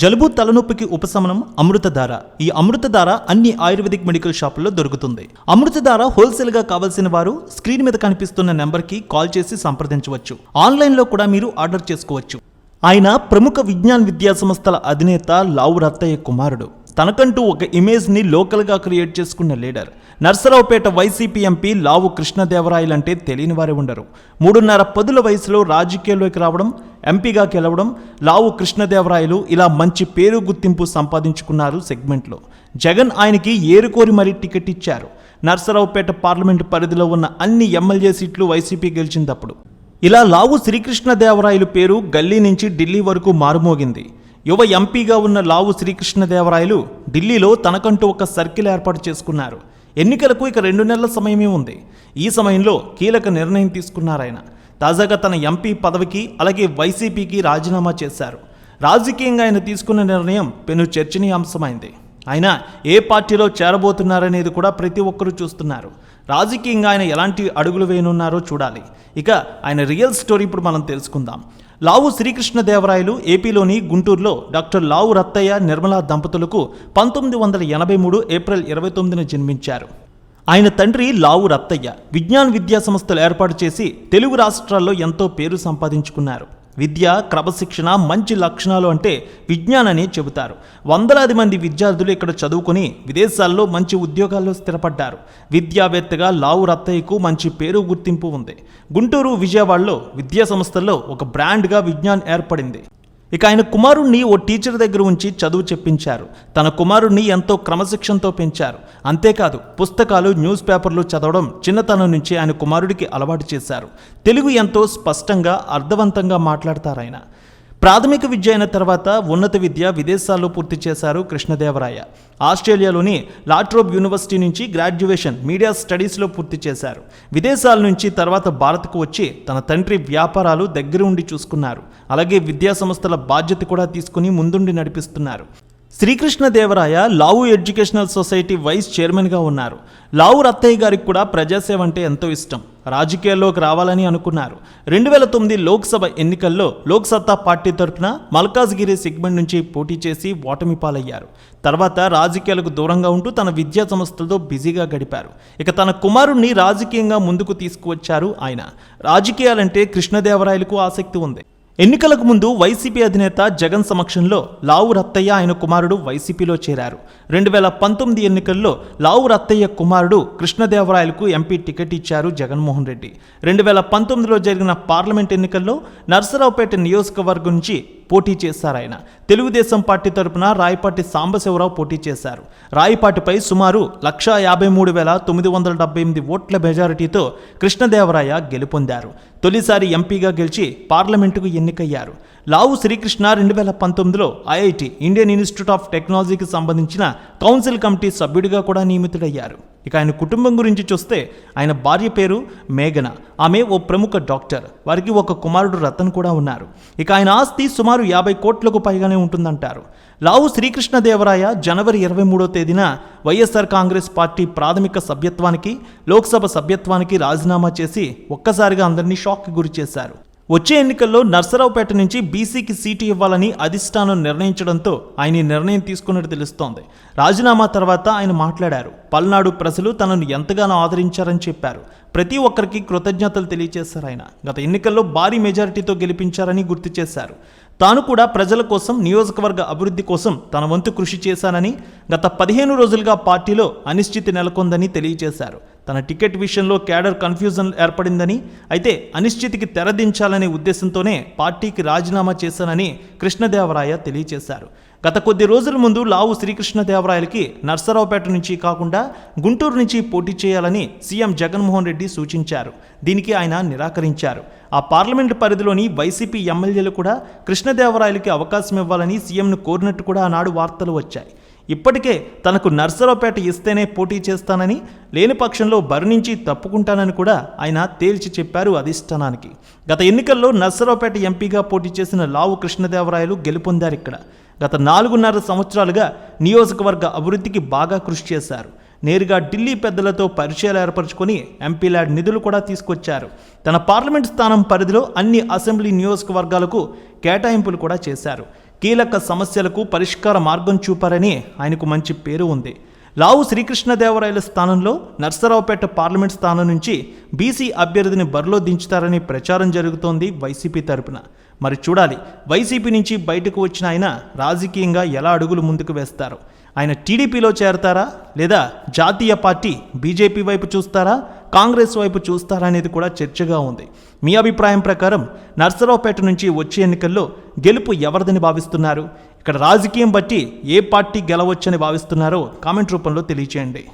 జలుబు తలనొప్పికి ఉపశమనం అమృతధార. ఈ అమృతధార అన్ని ఆయుర్వేదిక్ మెడికల్ షాపుల్లో దొరుకుతుంది. అమృతధార హోల్సేల్గా కావాల్సిన వారు స్క్రీన్ మీద కనిపిస్తున్న నెంబర్కి కాల్ చేసి సంప్రదించవచ్చు. ఆన్లైన్లో కూడా మీరు ఆర్డర్ చేసుకోవచ్చు. ఆయన ప్రముఖ విజ్ఞాన్ విద్యా సంస్థల అధినేత లావు రత్తయ్య కుమారుడు. తనకంటూ ఒక ఇమేజ్ని లోకల్గా క్రియేట్ చేసుకున్న leader. Narasaraopet YCP MP Lavu Krishnadevarayalu అంటే తెలియని వారే ఉండరు. మూడున్నర పదుల వయసులో రాజకీయాల్లోకి రావడం ఎంపీగా గెలవడం లావు కృష్ణదేవరాయలు ఇలా మంచి పేరు గుర్తింపు సంపాదించుకున్నారు సెగ్మెంట్లో. జగన్ ఆయనకి ఏరుకోరి మరీ టికెట్ ఇచ్చారు. నర్సరావుపేట పార్లమెంటు పరిధిలో ఉన్న అన్ని ఎమ్మెల్యే సీట్లు వైసీపీ గెలిచినప్పుడు ఇలా లావు శ్రీకృష్ణదేవరాయలు పేరు గల్లీ నుంచి ఢిల్లీ వరకు మారుమోగింది. యువ ఎంపీగా ఉన్న లావు శ్రీకృష్ణదేవరాయలు ఢిల్లీలో తనకంటూ ఒక సర్కిల్ ఏర్పాటు చేసుకున్నారు. ఎన్నికలకు ఇక రెండు నెలల సమయమే ఉంది. ఈ సమయంలో కీలక నిర్ణయం తీసుకున్నారాయన. తాజాగా తన ఎంపీ పదవికి అలాగే వైసీపీకి రాజీనామా చేశారు. రాజకీయంగా ఆయన తీసుకున్న నిర్ణయం పెను చర్చనీయాంశమైంది. ఆయన ఏ పార్టీలో చేరబోతున్నారనేది కూడా ప్రతి ఒక్కరూ చూస్తున్నారు. రాజకీయంగా ఆయన ఎలాంటి అడుగులు వేయనున్నారో చూడాలి. ఇక ఆయన రియల్ స్టోరీ ఇప్పుడు మనం తెలుసుకుందాం. లావు శ్రీకృష్ణదేవరాయలు ఏపీలోని గుంటూరులో డాక్టర్ లావు రత్తయ్య నిర్మలా దంపతులకు పంతొమ్మిది వందల ఎనభై మూడు ఏప్రిల్ ఇరవై తొమ్మిదిన జన్మించారు. ఆయన తండ్రి లావు రత్తయ్య విజ్ఞాన్ విద్యా సంస్థలు ఏర్పాటు చేసి తెలుగు రాష్ట్రాల్లో ఎంతో పేరు సంపాదించుకున్నారు. విద్య క్రమశిక్షణ మంచి లక్షణాలు అంటే విజ్ఞానని చెబుతారు. వందలాది మంది విద్యార్థులు ఇక్కడ చదువుకొని విదేశాల్లో మంచి ఉద్యోగాల్లో స్థిరపడ్డారు. విద్యావేత్తగా లావు రత్తయ్యకు మంచి పేరు గుర్తింపు ఉంది. గుంటూరు విజయవాడలో విద్యా సంస్థల్లో ఒక బ్రాండ్గా విజ్ఞాన్ ఏర్పడింది. ఇక ఆయన కుమారుణ్ణి ఓ టీచర్ దగ్గర ఉంచి చదువు చెప్పించారు. తన కుమారుణ్ణి ఎంతో క్రమశిక్షణతో పెంచారు. అంతేకాదు పుస్తకాలు న్యూస్ పేపర్లు చదవడం చిన్నతనం నుంచి ఆయన కుమారుడికి అలవాటు చేశారు. తెలుగు ఎంతో స్పష్టంగా అర్థవంతంగా మాట్లాడతారు ఆయన ప్రాథమిక విద్య అయిన తర్వాత ఉన్నత విద్య విదేశాల్లో పూర్తి చేశారు కృష్ణదేవరాయ. ఆస్ట్రేలియాలోని లాట్రోబ్ యూనివర్సిటీ నుంచి గ్రాడ్యుయేషన్ మీడియా స్టడీస్లో పూర్తి చేశారు. విదేశాల నుంచి తర్వాత భారత్కు వచ్చి తన తండ్రి వ్యాపారాలు దగ్గర ఉండి చూసుకున్నారు. అలాగే విద్యా సంస్థల బాధ్యత కూడా తీసుకుని ముందుండి నడిపిస్తున్నారు. Srikrishnadevaraya Lavu educational society vice చైర్మన్గా ఉన్నారు. లావు రత్తయ్య గారికి కూడా ప్రజాసేవ అంటే ఎంతో ఇష్టం. రాజకీయాల్లోకి రావాలని అనుకున్నారు. రెండు వేల తొమ్మిది లోక్సభ ఎన్నికల్లో లోక్సత్తా పార్టీ తరఫున మల్కాజ్గిరి సెగ్మెంట్ నుంచి పోటీ చేసి ఓటమి పాలయ్యారు. తర్వాత రాజకీయాలకు దూరంగా ఉంటూ తన విద్యా సంస్థలతో బిజీగా గడిపారు. ఇక తన కుమారుణ్ణి రాజకీయంగా ముందుకు తీసుకువచ్చారు ఆయన. రాజకీయాలంటే కృష్ణదేవరాయలకు ఆసక్తి ఉంది. ఎన్నికలకు ముందు వైసీపీ అధినేత జగన్ సమక్షంలో లావు రత్తయ్య ఆయన కుమారుడు వైసీపీలో చేరారు. రెండు వేల పంతొమ్మిది ఎన్నికల్లో లావు రత్తయ్య కుమారుడు కృష్ణదేవరాయలకు ఎంపీ టికెట్ ఇచ్చారు జగన్మోహన్ రెడ్డి. రెండు వేల పంతొమ్మిదిలో జరిగిన పార్లమెంట్ ఎన్నికల్లో నర్సరావుపేట నియోజకవర్గం నుంచి పోటీ చేశారు ఆయన. తెలుగుదేశం పార్టీ తరపున రాయపాటి సాంబశివరావు పోటీ చేశారు. రాయపాటిపై సుమారు లక్షా యాభై మూడు వేల తొమ్మిది వందల డెబ్బై ఎనిమిది ఓట్ల మెజారిటీతో కృష్ణదేవరాయ గెలుపొందారు. తొలిసారి ఎంపీగా గెలిచి పార్లమెంటుకు ఎన్నికయ్యారు. లావు శ్రీకృష్ణ రెండు వేల పంతొమ్మిదిలో ఐఐటి ఇండియన్ ఇన్స్టిట్యూట్ ఆఫ్ టెక్నాలజీకి సంబంధించిన కౌన్సిల్ కమిటీ సభ్యుడిగా కూడా నియమితుడయ్యారు. ఇక ఆయన కుటుంబం గురించి చూస్తే ఆయన భార్య పేరు మేఘన ఆమె ఓ ప్రముఖ డాక్టర్ వారికి ఒక కుమారుడు రతన్ కూడా ఉన్నారు. ఇక ఆయన ఆస్తి సుమారు యాభై కోట్లకు పైగానే ఉంటుందంటారు. లావు శ్రీకృష్ణదేవరాయ జనవరి ఇరవై మూడో తేదీన వైఎస్ఆర్ కాంగ్రెస్ పార్టీ ప్రాథమిక సభ్యత్వానికి లోక్సభ సభ్యత్వానికి రాజీనామా చేసి ఒక్కసారిగా అందరినీ షాక్కి గురి చేశారు వచ్చే ఎన్నికల్లో నర్సరావుపేట నుంచి బీసీకి సీటు ఇవ్వాలని అధిష్టానం నిర్ణయించడంతో ఆయన ఈ నిర్ణయం తీసుకున్నట్టు తెలుస్తోంది. రాజీనామా తర్వాత ఆయన మాట్లాడారు. పల్నాడు ప్రజలు తనను ఎంతగానో ఆదరించారని చెప్పారు. ప్రతి ఒక్కరికి కృతజ్ఞతలు తెలియజేశారు ఆయన. గత ఎన్నికల్లో భారీ మెజారిటీతో గెలిపించారని గుర్తు చేశారు. తాను కూడా ప్రజల కోసం నియోజకవర్గ అభివృద్ధి కోసం తన వంతు కృషి చేశానని గత పదిహేను రోజులుగా పార్టీలో అనిశ్చితి నెలకొందని తెలియజేశారు. తన టికెట్ విషయంలో క్యాడర్ కన్ఫ్యూజన్ ఏర్పడిందని అయితే అనిశ్చితికి తెరదించాలనే ఉద్దేశంతోనే పార్టీకి రాజీనామా చేశానని కృష్ణదేవరాయ తెలియజేశారు. గత కొద్ది రోజుల ముందు లావు శ్రీకృష్ణదేవరాయలకి నర్సరావుపేట నుంచి కాకుండా గుంటూరు నుంచి పోటీ చేయాలని సీఎం జగన్మోహన్ రెడ్డి సూచించారు. దీనికి ఆయన నిరాకరించారు. ఆ పార్లమెంటు పరిధిలోని వైసీపీ ఎమ్మెల్యేలు కూడా కృష్ణదేవరాయలకి అవకాశం ఇవ్వాలని సీఎంను కోరినట్టు కూడా ఆనాడు వార్తలు వచ్చాయి. ఇప్పటికే తనకు నర్సరావుపేట ఇస్తేనే పోటీ చేస్తానని లేని పక్షంలో బరి నుంచి తప్పుకుంటానని కూడా ఆయన తేల్చి చెప్పారు అధిష్టానానికి. గత ఎన్నికల్లో నర్సరావుపేట ఎంపీగా పోటీ చేసిన లావు కృష్ణదేవరాయలు గెలుపొందారు ఇక్కడ. గత నాలుగున్నర సంవత్సరాలుగా నియోజకవర్గ అభివృద్ధికి బాగా కృషి చేశారు. నేరుగా ఢిల్లీ పెద్దలతో పరిచయాలు ఏర్పరచుకొని ఎంపీ ల్యాడ్ నిధులు కూడా తీసుకొచ్చారు. తన పార్లమెంట్ స్థానం పరిధిలో అన్ని అసెంబ్లీ నియోజకవర్గాలకు కేటాయింపులు కూడా చేశారు. కీలక సమస్యలకు పరిష్కార మార్గం చూపారని ఆయనకు మంచి పేరు ఉంది. లావు శ్రీకృష్ణదేవరాయల స్థానంలో నర్సరావుపేట పార్లమెంట్ స్థానం నుంచి బీసీ అభ్యర్థిని బరిలో దించుతారని ప్రచారం జరుగుతోంది వైసీపీ తరపున. మరి చూడాలి వైసీపీ నుంచి బయటకు వచ్చిన ఆయన రాజకీయంగా ఎలా అడుగులు ముందుకు వేస్తారు? ఆయన టీడీపీలో చేరతారా లేదా జాతీయ పార్టీ బీజేపీ వైపు చూస్తారా? కాంగ్రెస్ వైపు చూస్తారనేది కూడా చర్చగా ఉంది. మీ అభిప్రాయం ప్రకారం నర్సరావుపేట నుంచి వచ్చే ఎన్నికల్లో గెలుపు ఎవరిదని భావిస్తున్నారు? ఇక్కడ రాజకీయం బట్టి ఏ పార్టీ గెలవచ్చని భావిస్తున్నారో కామెంట్ రూపంలో తెలియచేయండి.